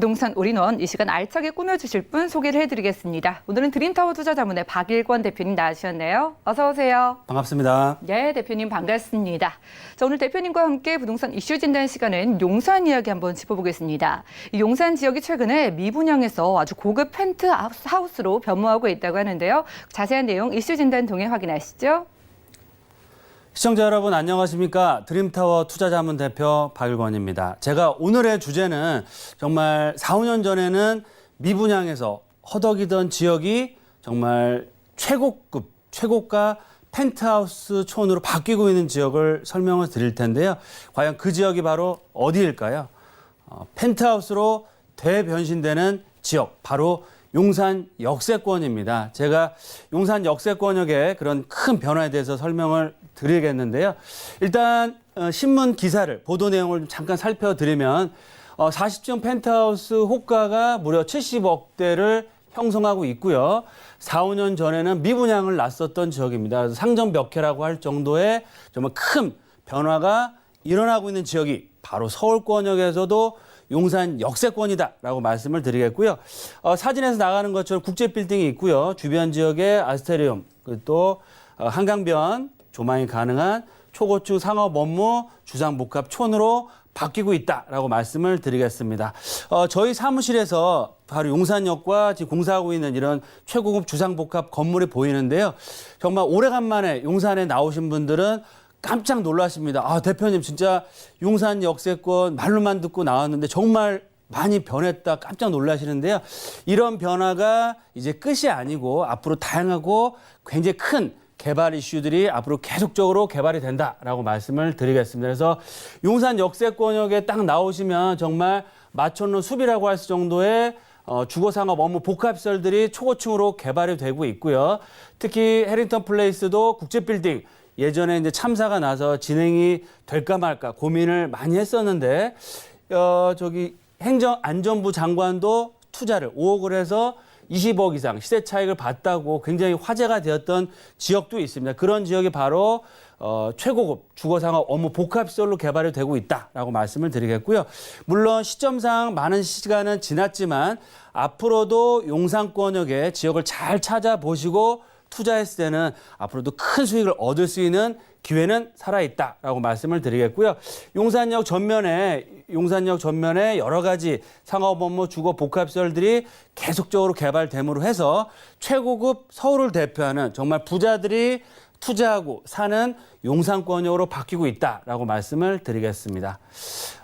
부동산 올인원 이 시간 알차게 꾸며주실 분 소개를 해드리겠습니다. 오늘은 드림타워 투자자문의 박일권 대표님 나와주셨네요. 어서 오세요. 반갑습니다. 네, 대표님 반갑습니다. 자, 오늘 대표님과 함께 부동산 이슈 진단 시간은 용산 이야기 한번 짚어보겠습니다. 이 용산 지역이 최근에 미분양에서 아주 고급 펜트하우스로 변모하고 있다고 하는데요. 자세한 내용 이슈 진단 통해 확인하시죠. 시청자 여러분 안녕하십니까? 드림타워 투자자문 대표 박일권입니다. 제가 오늘의 주제는 정말 4, 5년 전에는 미분양에서 허덕이던 지역이 정말 최고급, 최고가 펜트하우스 촌으로 바뀌고 있는 지역을 설명을 드릴 텐데요. 과연 그 지역이 바로 어디일까요? 어, 펜트하우스로 대변신되는 지역, 바로 용산 역세권입니다. 제가 용산 역세권역의 그런 큰 변화에 대해서 설명을 드리겠는데요. 일단 어, 신문 기사를 보도 내용을 좀 잠깐 살펴드리면 어, 40층 펜트하우스 호가가 무려 70억 대를 형성하고 있고요. 4, 5년 전에는 미분양을 났었던 지역입니다. 상점 몇 개라고 할 정도의 정말 큰 변화가 일어나고 있는 지역이 바로 서울권역에서도 용산 역세권이다라고 말씀을 드리겠고요. 어, 사진에서 나가는 것처럼 국제 빌딩이 있고요. 주변 지역에 아스테리움, 또 어, 한강변 조망이 가능한 초고층 상업 업무 주상 복합촌으로 바뀌고 있다라고 말씀을 드리겠습니다. 어, 저희 사무실에서 바로 용산역과 지금 공사하고 있는 이런 최고급 주상복합 건물이 보이는데요. 정말 오래간만에 용산에 나오신 분들은 깜짝 놀라십니다. 아, 대표님 진짜 용산 역세권 말로만 듣고 나왔는데 정말 많이 변했다 깜짝 놀라시는데요. 이런 변화가 이제 끝이 아니고 앞으로 다양하고 굉장히 큰 개발 이슈들이 앞으로 계속적으로 개발이 된다라고 말씀을 드리겠습니다. 그래서 용산 역세권역에 딱 나오시면 정말 마천루 숲이라고 할 정도의 어, 주거상업 업무 복합시설들이 초고층으로 개발이 되고 있고요. 특히 해링턴 플레이스도 국제빌딩 예전에 이제 참사가 나서 진행이 될까 말까 고민을 많이 했었는데 어, 저기 행정안전부 장관도 투자를 5억을 해서 20억 이상 시세 차익을 봤다고 굉장히 화제가 되었던 지역도 있습니다. 그런 지역이 바로 어, 최고급 주거상업 업무 복합시설로 개발이 되고 있다라고 말씀을 드리겠고요. 물론 시점상 많은 시간은 지났지만 앞으로도 용산권역의 지역을 잘 찾아보시고 투자했을 때는 앞으로도 큰 수익을 얻을 수 있는 기회는 살아있다라고 말씀을 드리겠고요. 용산역 전면에 용산역 전면에 여러 가지 상업 업무 주거 복합 시설들이 계속적으로 개발됨으로 해서 최고급 서울을 대표하는 정말 부자들이 투자하고 사는 용산권역으로 바뀌고 있다라고 말씀을 드리겠습니다.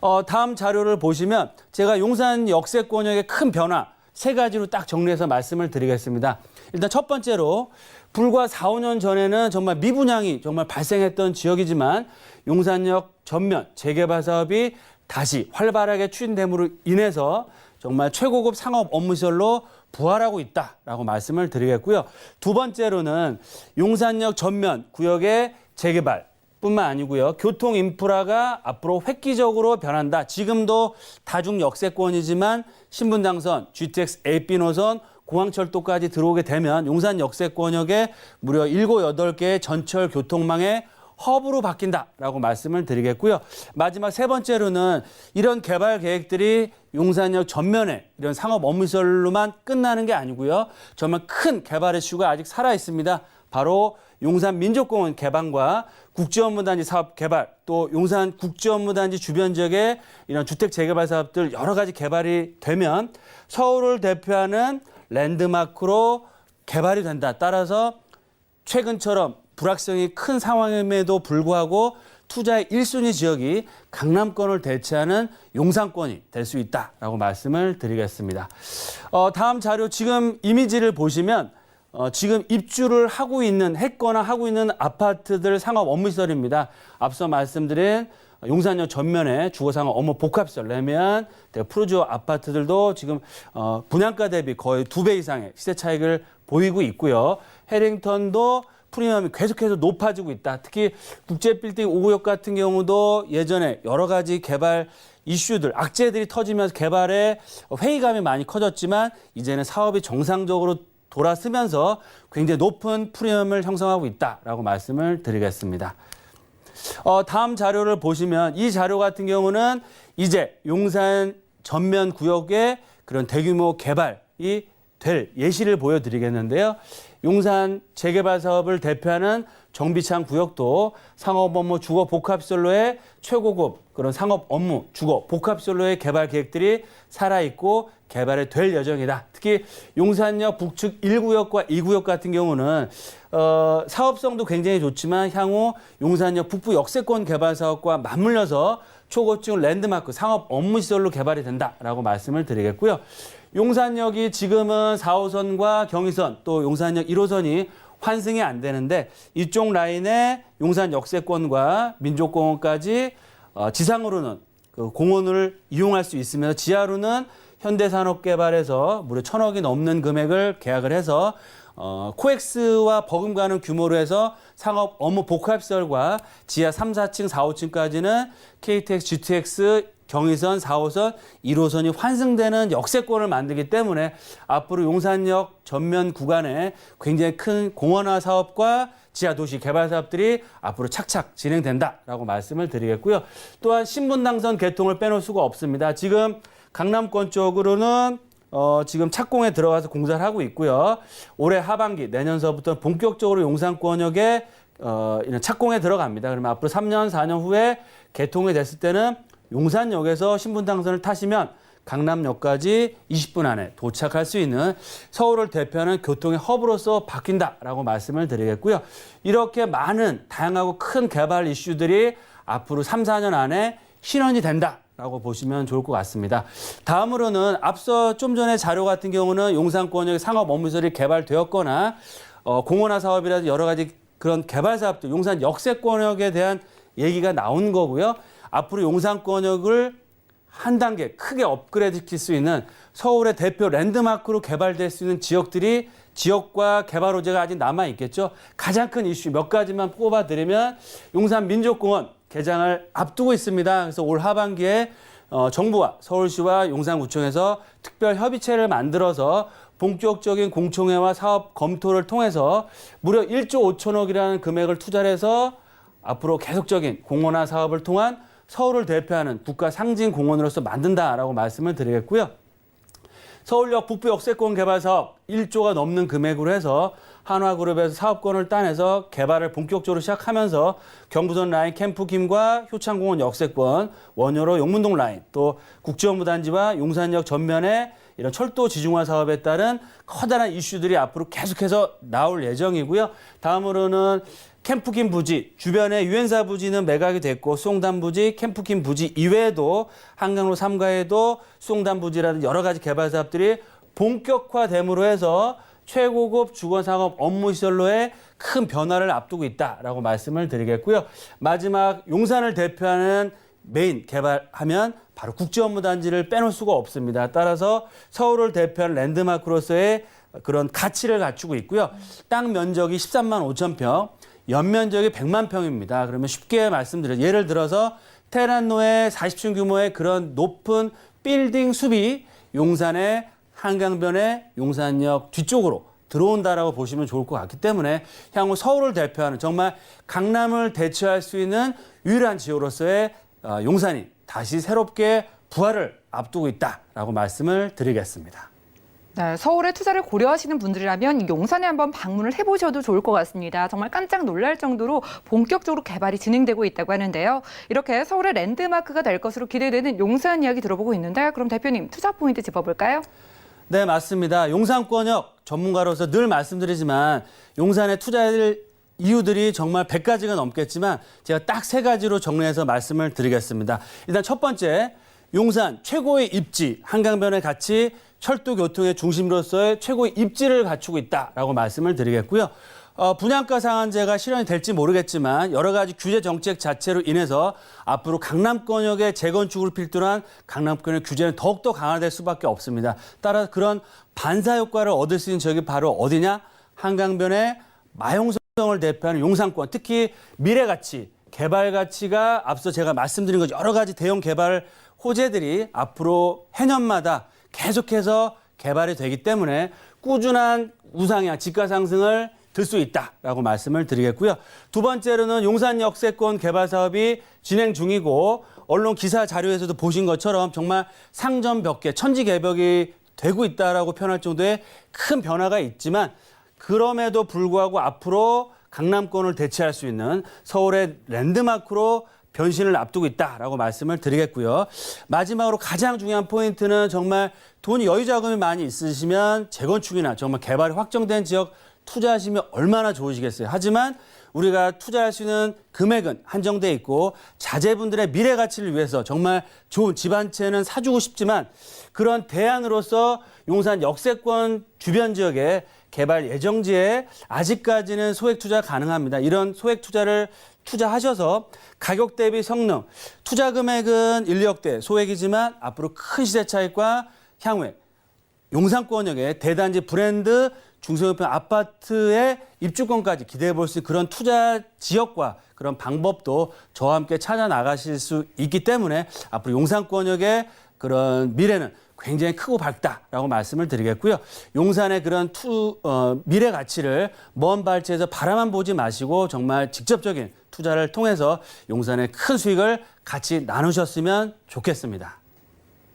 어, 다음 자료를 보시면 제가 용산 역세권역의 큰 변화 세 가지로 딱 정리해서 말씀을 드리겠습니다. 일단 첫 번째로 불과 4, 5년 전에는 정말 미분양이 정말 발생했던 지역이지만 용산역 전면 재개발 사업이 다시 활발하게 추진됨으로 인해서 정말 최고급 상업 업무시설로 부활하고 있다라고 말씀을 드리겠고요. 두 번째로는 용산역 전면 구역의 재개발 뿐만 아니고요. 교통 인프라가 앞으로 획기적으로 변한다. 지금도 다중 역세권이지만 신분당선, GTX AP 노선, 공항철도까지 들어오게 되면 용산 역세권역에 무려 7, 8개의 전철 교통망의 허브로 바뀐다라고 말씀을 드리겠고요. 마지막 세 번째로는 이런 개발 계획들이 용산역 전면에 이런 상업 업무시설로만 끝나는 게 아니고요. 정말 큰 개발 이슈가 아직 살아 있습니다. 바로 용산 민족공원 개방과 국제업무단지 사업 개발, 또 용산 국제업무단지 주변 지역의 이런 주택 재개발 사업들 여러 가지 개발이 되면 서울을 대표하는 랜드마크로 개발이 된다. 따라서 최근처럼 불확성이 큰 상황임에도 불구하고 투자의 1순위 지역이 강남권을 대체하는 용산권이 될 수 있다라고 말씀을 드리겠습니다. 어, 다음 자료 지금 이미지를 보시면 어, 지금 입주를 하고 있는 했거나 하고 있는 아파트들 상업 업무시설입니다. 앞서 말씀드린 용산역 전면에 주거상업 업무 복합시설 내면 프루지오 아파트들도 지금 어, 분양가 대비 거의 두 배 이상의 시세 차익을 보이고 있고요. 해링턴도 프리미엄이 계속해서 높아지고 있다. 특히 국제 빌딩 5구역 같은 경우도 예전에 여러 가지 개발 이슈들, 악재들이 터지면서 개발에 회의감이 많이 커졌지만 이제는 사업이 정상적으로 돌아서면서 굉장히 높은 프리미엄을 형성하고 있다라고 말씀을 드리겠습니다. 어, 다음 자료를 보시면 이 자료 같은 경우는 이제 용산 전면 구역의 그런 대규모 개발이 될 예시를 보여드리겠는데요. 용산 재개발 사업을 대표하는 정비창 구역도 상업 업무 주거 복합시설로의 최고급 그런 상업 업무 주거 복합시설로의 개발 계획들이 살아있고 개발이 될 예정이다. 특히 용산역 북측 1구역과 2구역 같은 경우는 어, 사업성도 굉장히 좋지만 향후 용산역 북부 역세권 개발 사업과 맞물려서 초고층 랜드마크 상업 업무 시설로 개발이 된다라고 말씀을 드리겠고요. 용산역이 지금은 4호선과 경의선 또 용산역 1호선이 환승이 안 되는데 이쪽 라인에 용산 역세권과 민족공원까지 어, 지상으로는 그 공원을 이용할 수 있으면서 지하로는 현대산업개발에서 무려 천억이 넘는 금액을 계약을 해서 어, 코엑스와 버금가는 규모로 해서 상업 업무 복합시설과 지하 3, 4층, 4, 5층까지는 KTX, GTX, 경의선 4호선, 1호선이 환승되는 역세권을 만들기 때문에 앞으로 용산역 전면 구간에 굉장히 큰 공원화 사업과 지하 도시 개발 사업들이 앞으로 착착 진행된다라고 말씀을 드리겠고요. 또한 신분당선 개통을 빼놓을 수가 없습니다. 지금 강남권 쪽으로는 어, 지금 착공에 들어가서 공사를 하고 있고요. 올해 하반기 내년서부터 본격적으로 용산권역에 어, 이런 착공에 들어갑니다. 그러면 앞으로 3년, 4년 후에 개통이 됐을 때는 용산역에서 신분당선을 타시면 강남역까지 20분 안에 도착할 수 있는 서울을 대표하는 교통의 허브로서 바뀐다라고 말씀을 드리겠고요. 이렇게 많은 다양하고 큰 개발 이슈들이 앞으로 3, 4년 안에 실현이 된다. 라고 보시면 좋을 것 같습니다. 다음으로는 앞서 좀 전에 자료 같은 경우는 용산권역의 상업 업무시설이 개발되었거나 어, 공원화 사업이라든지 여러 가지 그런 개발 사업들, 용산 역세권역에 대한 얘기가 나온 거고요. 앞으로 용산권역을 한 단계 크게 업그레이드 시킬 수 있는 서울의 대표 랜드마크로 개발될 수 있는 지역들이 지역과 개발 호재가 아직 남아 있겠죠. 가장 큰 이슈 몇 가지만 꼽아 드리면 용산 민족공원 개장을 앞두고 있습니다. 그래서 올 하반기에 어, 정부와 서울시와 용산구청에서 특별 협의체를 만들어서 본격적인 공청회와 사업 검토를 통해서 무려 1조 5천억이라는 금액을 투자를 해서 앞으로 계속적인 공원화 사업을 통한 서울을 대표하는 국가 상징 공원으로서 만든다라고 말씀을 드리겠고요. 서울역 북부 역세권 개발 사업 1조가 넘는 금액으로 해서 한화그룹에서 사업권을 따내서 개발을 본격적으로 시작하면서 경부선 라인 캠프김과 효창공원 역세권, 원효로 용문동 라인, 또 국제업무단지와 용산역 전면에 이런 철도 지중화 사업에 따른 커다란 이슈들이 앞으로 계속해서 나올 예정이고요. 다음으로는 캠프김 부지 주변에 유엔사 부지는 매각이 됐고 수송단 부지, 캠프김 부지 이외에도 한강로 3가에도 수송단 부지라든 여러 가지 개발 사업들이 본격화됨으로 해서 최고급 주거상업 업무시설로의 큰 변화를 앞두고 있다라고 말씀을 드리겠고요. 마지막 용산을 대표하는 메인 개발하면 바로 국제업무단지를 빼놓을 수가 없습니다. 따라서 서울을 대표하는 랜드마크로서의 그런 가치를 갖추고 있고요. 땅 면적이 13만 5천 평, 연면적이 100만 평입니다. 그러면 쉽게 말씀드려 예를 들어서 테란노의 40층 규모의 그런 높은 빌딩 숲이 용산의 한강변의 용산역 뒤쪽으로 들어온다라고 보시면 좋을 것 같기 때문에 향후 서울을 대표하는 정말 강남을 대체할 수 있는 유일한 지역으로서의 어, 용산이 다시 새롭게 부활을 앞두고 있다라고 말씀을 드리겠습니다. 네, 서울에 투자를 고려하시는 분들이라면 용산에 한번 방문을 해보셔도 좋을 것 같습니다. 정말 깜짝 놀랄 정도로 본격적으로 개발이 진행되고 있다고 하는데요. 이렇게 서울의 랜드마크가 될 것으로 기대되는 용산 이야기 들어보고 있는데 그럼 대표님 투자 포인트 짚어볼까요? 네, 맞습니다. 용산권역 전문가로서 늘 말씀드리지만 용산에 투자할 이유들이 정말 100가지가 넘겠지만 제가 딱 세 가지로 정리해서 말씀을 드리겠습니다. 일단 첫 번째, 용산 최고의 입지, 한강변의 가치, 철도 교통의 중심으로서의 최고의 입지를 갖추고 있다라고 말씀을 드리겠고요. 어, 분양가 상한제가 실현이 될지 모르겠지만 여러 가지 규제 정책 자체로 인해서 앞으로 강남권역의 재건축을 필두로 한 강남권의 규제는 더욱더 강화될 수밖에 없습니다. 따라 그런 반사 효과를 얻을 수 있는 지역이 바로 어디냐? 한강변의 마용석 을 대표하는 용산권, 특히 미래 가치, 개발 가치가 앞서 제가 말씀드린 것 여러 가지 대형 개발 호재들이 앞으로 해년마다 계속해서 개발이 되기 때문에 꾸준한 우상향, 집가 상승을 들 수 있다라고 말씀을 드리겠고요. 두 번째로는 용산 역세권 개발 사업이 진행 중이고 언론 기사 자료에서도 보신 것처럼 정말 상점 몇 개, 천지 개벽이 되고 있다라고 표현할 정도의 큰 변화가 있지만 그럼에도 불구하고 앞으로 강남권을 대체할 수 있는 서울의 랜드마크로 변신을 앞두고 있다라고 말씀을 드리겠고요. 마지막으로 가장 중요한 포인트는 정말 돈이 여유 자금이 많이 있으시면 재건축이나 정말 개발이 확정된 지역 투자하시면 얼마나 좋으시겠어요. 하지만 우리가 투자할 수 있는 금액은 한정돼 있고 자제분들의 미래 가치를 위해서 정말 좋은 집 한 채는 사주고 싶지만 그런 대안으로서 용산 역세권 주변 지역에 개발 예정지에 아직까지는 소액 투자 가능합니다. 이런 소액 투자를 투자하셔서 가격 대비 성능, 투자 금액은 1, 2억대 소액이지만 앞으로 큰 시세 차익과 향후에 용산권역의 대단지 브랜드 중소형평 아파트의 입주권까지 기대해 볼 수 있는 그런 투자 지역과 그런 방법도 저와 함께 찾아 나가실 수 있기 때문에 앞으로 용산권역의 그런 미래는 굉장히 크고 밝다라고 말씀을 드리겠고요. 용산의 그런 투, 어, 미래 가치를 먼 발치에서 바라만 보지 마시고 정말 직접적인 투자를 통해서 용산의 큰 수익을 같이 나누셨으면 좋겠습니다.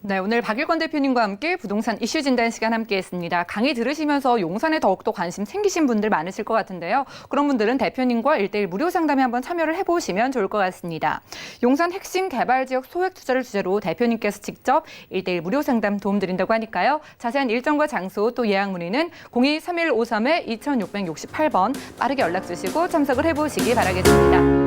네, 오늘 박일권 대표님과 함께 부동산 이슈 진단 시간 함께 했습니다. 강의 들으시면서 용산에 더욱더 관심 생기신 분들 많으실 것 같은데요. 그런 분들은 대표님과 일대일 무료 상담에 한번 참여를 해보시면 좋을 것 같습니다. 용산 핵심 개발 지역 소액 투자를 주제로 대표님께서 직접 일대일 무료 상담 도움드린다고 하니까요. 자세한 일정과 장소 또 예약 문의는 02-3153-2668번 빠르게 연락 주시고 참석을 해보시기 바라겠습니다.